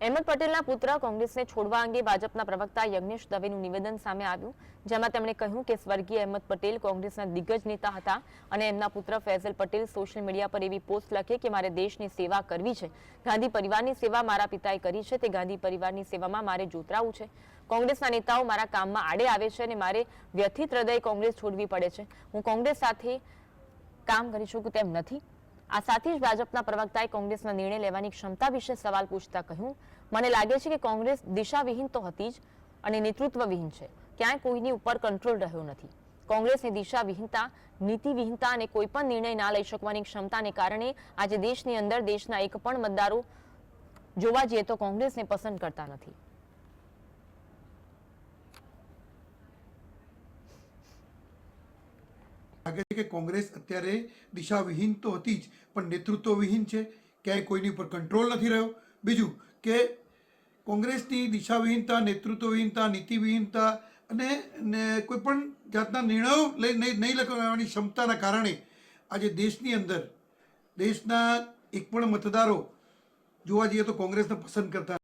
અહેમદ પટેલના પુત્ર કોંગ્રેસને છોડવા અંગે ભાજપના પ્રવક્તા યજ્ઞેશ દવેનું નિવેદન સામે આવ્યું, જેમાં તેમણે કહ્યું કે સ્વર્ગીય અહેમદ પટેલ કોંગ્રેસના દિગ્ગજ નેતા હતા અને એમના પુત્ર ફૈઝલ પટેલ સોશિયલ મીડિયા પર એવી પોસ્ટ લખે કે મારે દેશની સેવા કરવી છે. ગાંધી પરિવારની સેવા મારા પિતાએ કરી છે તે ગાંધી પરિવારની સેવામાં મારે જોતરાવું છે. કોંગ્રેસના નેતાઓ મારા કામમાં આડે આવે છે અને મારે વ્યથિત હૃદય કોંગ્રેસ છોડવી પડે છે. હું કોંગ્રેસ સાથે કામ કરી શકું તેમ નથી. આ સાથે જ ભાજપના પ્રવક્તાએ કોંગ્રેસના નિર્ણય લેવાની ક્ષમતા વિશે સવાલ પૂછતા કહ્યું, મને લાગે છે કે કોંગ્રેસ દિશાવિહીન તો હતી જ અને નેતૃત્વવિહીન છે. ક્યાંય કોઈની ઉપર કંટ્રોલ રહ્યો નથી. કોંગ્રેસની દિશાવિહીનતા, નીતિવિહીનતા અને કોઈ પણ નિર્ણય ના લઈ શકવાની ક્ષમતાને કારણે આજે દેશની અંદર દેશના એક પણ મતદારો જોવા જઈએ તો કોંગ્રેસને પસંદ કરતા નથી. લાગે છે કે કોંગ્રેસ અત્યારે દિશાવિહીન તો હતી જ, પણ નેતૃત્વવિહીન છે. ક્યાંય કોઈની ઉપર કંટ્રોલ નથી રહ્યો. બીજું કે કોંગ્રેસની દિશાવિહીનતા, નેતૃત્વવિહીનતા, નીતિવિહીનતા અને કોઈ પણ જાતના નિર્ણયો લઈ નહીં લખવાની ક્ષમતાના કારણે આજે દેશની અંદર, દેશના એક પણ મતદારો જોવા જઈએ તો કોંગ્રેસને પસંદ કરતા